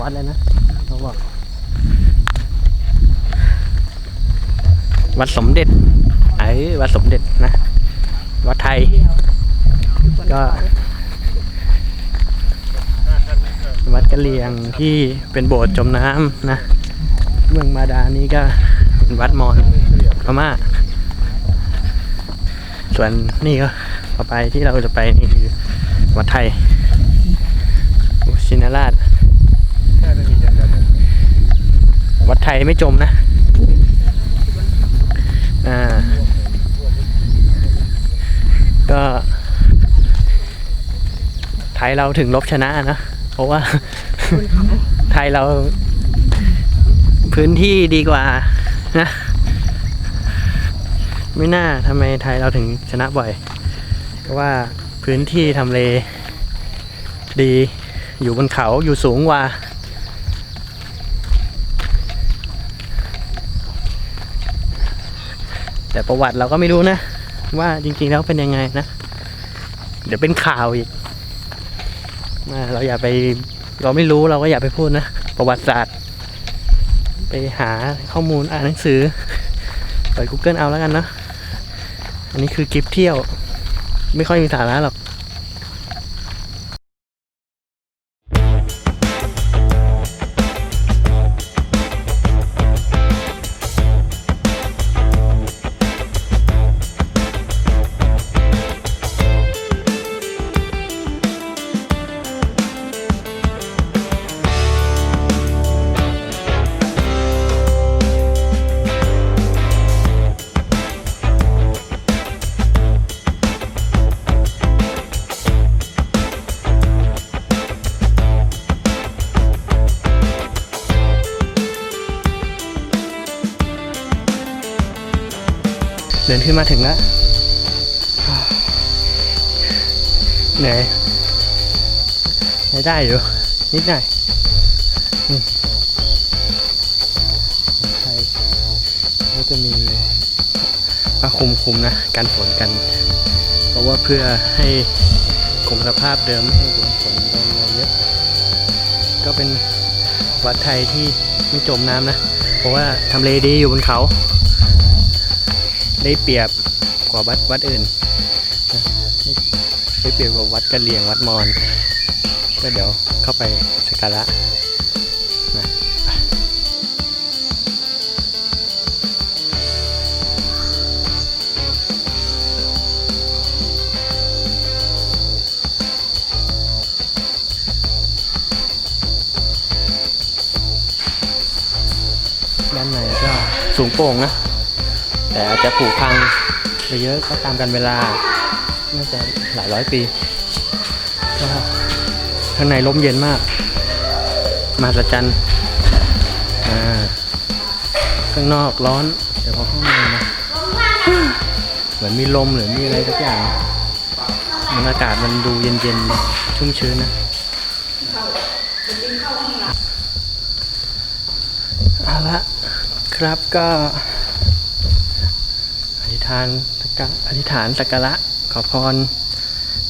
วัดอะไรนะเขาบอกวัดสมเด็จไอ้วัดสมเด็จนะ วัดไทย ก็ วัดกะเลียงที่เป็นโบสถ์จมน้ำนะ เมืองมาดานี้ก็เป็นวัดมอญพม่า ส่วนนี่ก็ต่อไปที่เราจะไปนี่คือวัดไทยชินราช วัดไทยไม่จมนะ อ่า ก็ไทยเราถึงลบชนะนะ เพราะว่า ไทยเราพื้นที่ดีกว่านะ ไม่น่าทำไมไทยเราถึงชนะบ่อย เพราะว่าพื้นที่ทำเลดีอยู่บนเขาอยู่สูงกว่า แต่ประวัติเราก็ไม่รู้นะ ว่าจริงๆแล้วเป็นยังไงนะ เดี๋ยวเป็นข่าวอีกมาเราอย่าไปเราไม่รู้เราก็อย่าไปพูดนะ ประวัติศาสตร์ ไปหาข้อมูลอ่านหนังสือเปิด Google เอาแล้วกันนะ อันนี้คือคลิปเที่ยว ไม่ค่อยมีสาระหรอก เดินขึ้นมาถึงแล้วเหนื่อยไม่ได้อยู่ นิดหน่อยอืมใช่ก็จะมีผ้าคลุมคุมนะกันฝนกัน เพราะว่าเพื่อให้คงสภาพเดิมไม่ให้โดนฝนโดนอะไรเยอะ ก็เป็นวัดไทยที่ไม่จมน้ำนะ เพราะว่าทำเลดีอยู่บนเขา ได้เปรียบกว่าวัดวัดอื่นนะได้เปรียบกว่าวัดกะเหลี่ยงวัดมอญก็เดี๋ยวเข้าไปสักการะนะด้านในก็สูงโปร่งนะ แต่อาจจะผุพังไปเยอะก็ตามกันเวลา น่าจะหลายร้อยปีก็ข้างในลมเย็นมาก มาสจันอ่าข้างนอกร้อน แต่พอข้างในนะเหมือนมีลมหรือมีอะไรสักอย่างมันอากาศมันดูเย็นๆ ชุ่มชื้นนะเอาละครับก็ ทานสักกะอธิษฐานสักการะขอพร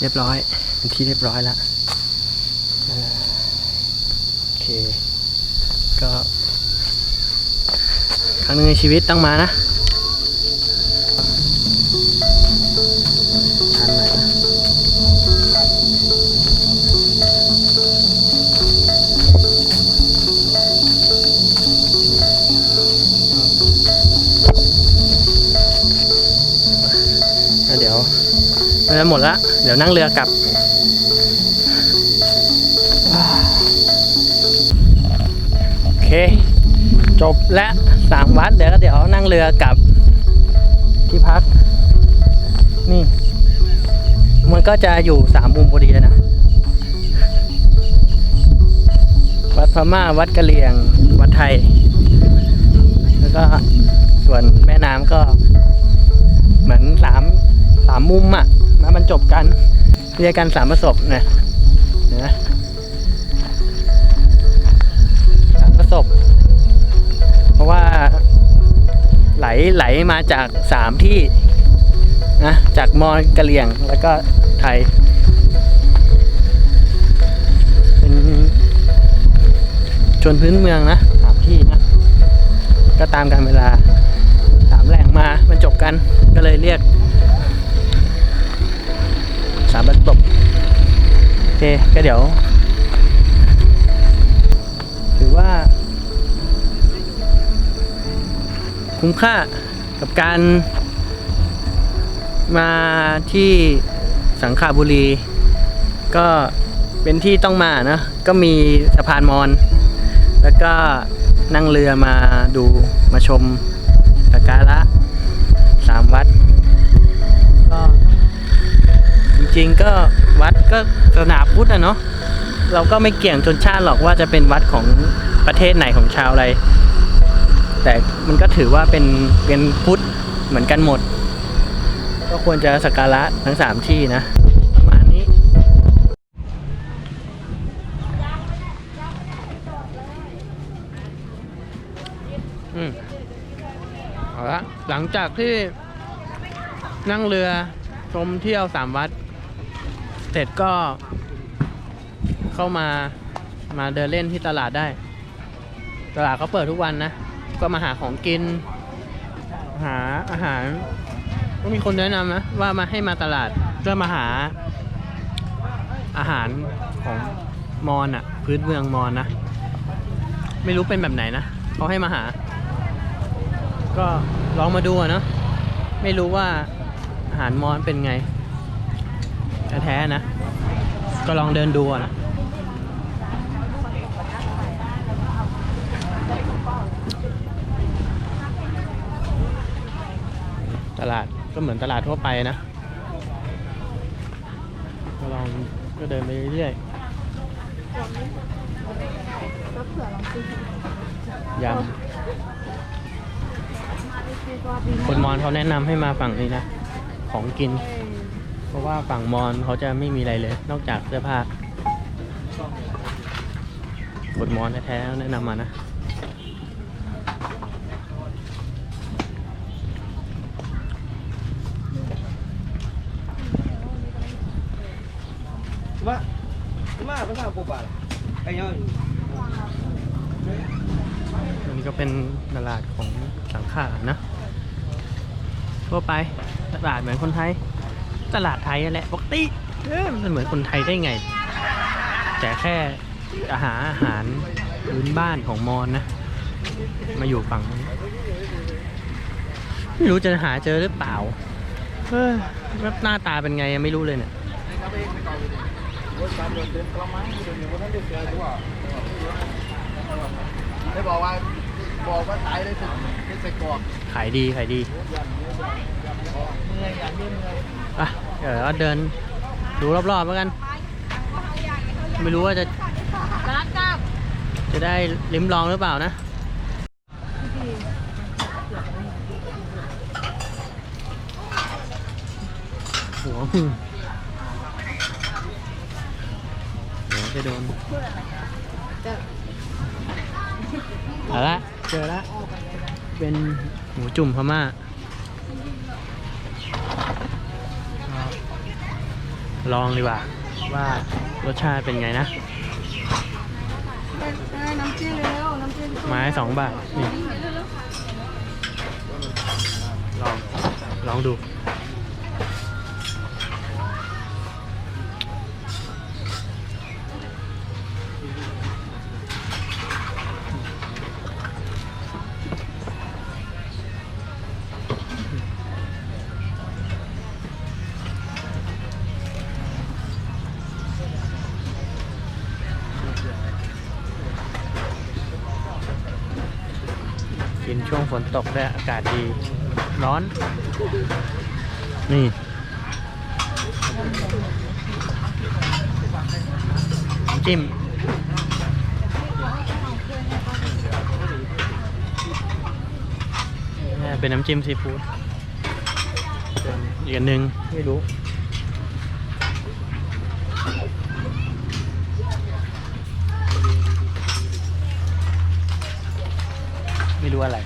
เรียบร้อยเป็นที่เรียบร้อยแล้วโอเค ก็ ครั้งหนึ่งในชีวิตต้องมานะ เดี๋ยวนั่งเรือกลับ โอเค จบและสามวัดเดี๋ยวก็เดี๋ยวนั่งเรือกลับที่พัก นี่ มันก็จะอยู่สามมุมพอดีเลยนะ วัดพม่าวัดกะเหรี่ยง วัดไทย แล้วก็ส่วนแม่น้ำก็ เหมือนสามสามมุมอะมาบรรจบกันเรียกกันสามประสบนะนะสามประสบ เพราะว่าไหลไหลมาจากสามที่นะจากมอญกะเหรี่ยงแล้วก็ไทยเป็นชนพื้นเมืองนะสามที่นะก็ตามการเวลาสามแหล่งมาบรรจบกันก็เลยเรียก สามบรรจบโอเคก็เดี๋ยว ถือว่า คุ้มค่ากับการ มาที่สังขาบุรี ก็เป็นที่ต้องมานะ ก็มีสะพานมอญแล้วก็นั่งเรือมาดูมาชมสักการะสามวัด ริง ๆ ก็วัดก็ศาสนาพุทธอะเนาะเราก็ไม่เกี่ยงชนชาติหรอกว่าจะเป็นวัดของประเทศไหนของชาวอะไร แต่มันก็ถือว่าเป็นเป็นพุทธเหมือนกันหมด ก็ควรจะสักการะทั้งสามที่นะประมาณนี้ อืมเอาละหลังจากที่นั่งเรือชมเที่ยวสามวัด เสร็จก็เข้ามามาเดินเล่นที่ตลาดได้ ตลาดเขาเปิดทุกวันนะ ก็มาหาของกิน หาอาหาร ก็มีคนแนะนำนะ ว่ามาให้มาตลาดเพื่อมาหาอาหารของมอญอะ พื้นเมืองมอญนะ ไม่รู้เป็นแบบไหนนะเขาให้มาหา ก็ลองมาดูอะนะไม่รู้ว่าอาหารมอญเป็นไง แท้ๆนะ ก็ลองเดินดูนะตลาดก็เหมือนตลาดทั่วไปนะก็ลองก็เดินไปเรื่อยๆยำคนมอญเขาแนะนำให้มาฝั่งนี้นะ ของกิน เพราะว่าฝั่งมอญเขาจะไม่มีอะไรเลย นอกจากเสื้อผ้าคนมอญแท้ๆแนะนำมานะ Cuma, cuma apa sih aku pak? Kayaknya อันนี้ก็เป็นตลาดของสังขารนะทั่วไปตลาดเหมือนคนไทย ตลาดไทยนั่นแหละปกติเออมันเหมือนคนไทยได้ไง แต่แค่อาหารอาหารพื้นบ้านของมอญนะ มาอยู่ฝั่งนี้ไม่รู้จะหาเจอหรือเปล่าเออแล้วหน้าตาเป็นไงยังไม่รู้เลยเนี่ยได้บอกว่า บอกว่าตายได้ถึงได้ใส่กรอกขายดีขายดีเมื่อยอย่างนี้เมื่อยอะเดี๋ยวเราเดินดูรอบๆแล้วกัน ไม่รู้ว่าจะจะได้ลิ้มลองหรือเปล่านะหัวหึ่งเดี๋ยวจะโดนเอาละ เจอละเป็นหมูจุ่มพม่าลองดีกว่า ว่ารสชาติเป็นไงนะได้น้ำจิ้มเร็วน้ำจิ้มไม้สองบาทนี่ลอง ลองดู กินช่วงฝนตกด้วยอากาศดี ร้อน นี่น้ำจิ้มเนี่เป็นน้ำจิ้มซีฟู้ดอีกอันหนึ่งไม่รู้ อะไร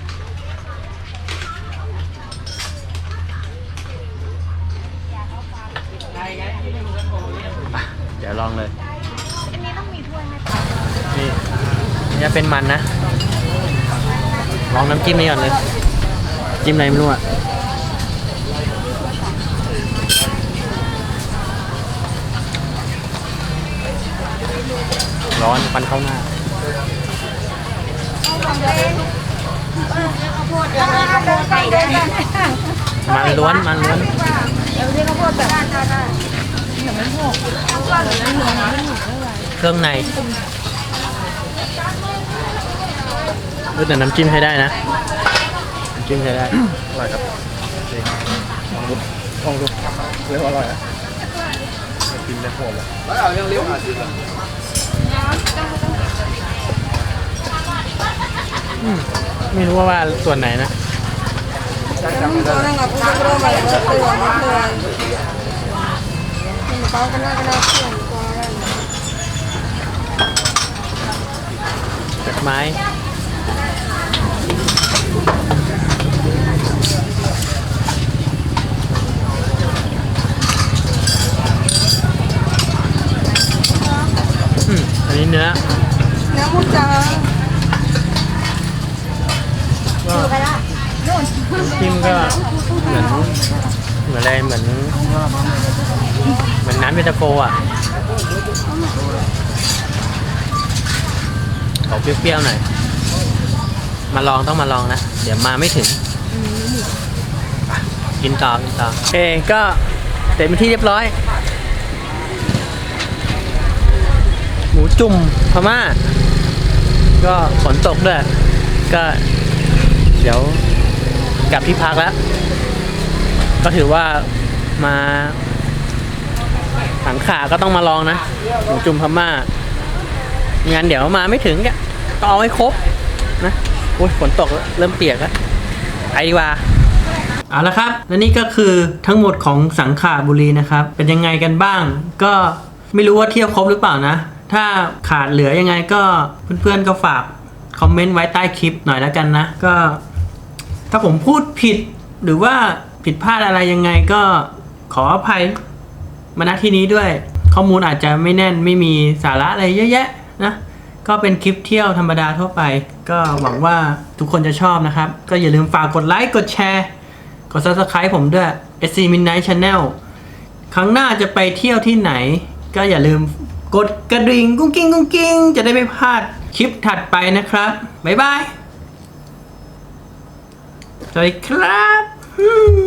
เดี๋ยวลองเลย อันนี้ต้องมีถ้วยไหมะนี่นี่จะเป็นมันนะ ลองน้ำจิ้มนี่ก่อนเลย จิ้มอะไรไม่รู้อะร้อนฟันเข้าหน้า ดเดี๋ยวนะข้าวโพดใส่ได้ไหมมันล้วนมันล้วนเดี๋ยวที่ข้าวโพดแบบได้ได้ได้เดี๋ยวมันหกเดี๋ยวมันเหลืองมันหกไม่ไหวเครื่องในเออแต่น้ำจิ้มให้ได้นะน้ำจิ้มให้ได้อร่อยครับนี่ลองดูลองดูเรียกว่าอร่อยนะกินได้หมดเลยแล้วเอายังเลี้ยวหาซื้อเลย ไม่รู้ว่าว่าส่วนไหนนะจำไม้ด้ นั่งกับผู้ร่วมอะไรก็เตือนก็เตือนเขาก็น่าก็น่าเชื่อก็ได้ เป็ดไม้ อืม อันนี้เนื้อ น้ำมุกจ้า ก็น้ำจิ้มก็เหมือน เห มือนอะไรเหมือนเหมือนน้ำเย็นตาโฟอะขอเปรี้ยวๆหน่อยมาลองต้องมาลองนะ เดี๋ยวมาไม่ถึง กินต่อกินต่อโอเคก็เสร็จเป็นที่เรียบร้อย หมูจุ่มพม่า ก็ฝนตกด้วย ก็ เดี๋ยวกลับที่พักแล้ว ก็ถือว่ามาสังขาก็ต้องมาลองนะหมูจุ่มพม่างั้นเดี๋ยวมาไม่ถึงเนี่ยต้องเอาให้ครบนะโอ้ยฝนตกเริ่มเปียกแล้วไปดีกว่าเอาละครับและนี่ก็คือทั้งหมดของสังขาบุรีนะครับ เป็นยังไงกันบ้าง ก็ไม่รู้ว่าเที่ยวครบหรือเปล่านะ ถ้าขาดเหลือยังไงก็เพื่อนๆก็ฝากคอมเมนต์ไว้ใต้คลิปหน่อยแล้วกันนะ ก็ ถ้าผมพูดผิดหรือว่า ผิดพลาดอะไรยังไงก็ขออภัยมาณที่นี้ด้วย ข้อมูลอาจจะไม่แน่นไม่มีสาระอะไรเยอะแยะนะก็เป็นคลิปเที่ยวธรรมดาทั่วไป ก็หวังว่าทุกคนจะชอบนะครับ ก็อย่าลืมฝากกดไลค์กดแชร์ กด subscribe ผมด้วย SC Midnight Channel ครั้งหน้าจะไปเที่ยวที่ไหน ก็อย่าลืมกดกระดิ่งกุ้งกิ้งกุ้งกิ้งจะได้ไม่พลาดคลิปถัดไปนะครับ บ๊ายบาย สวัสดีครับ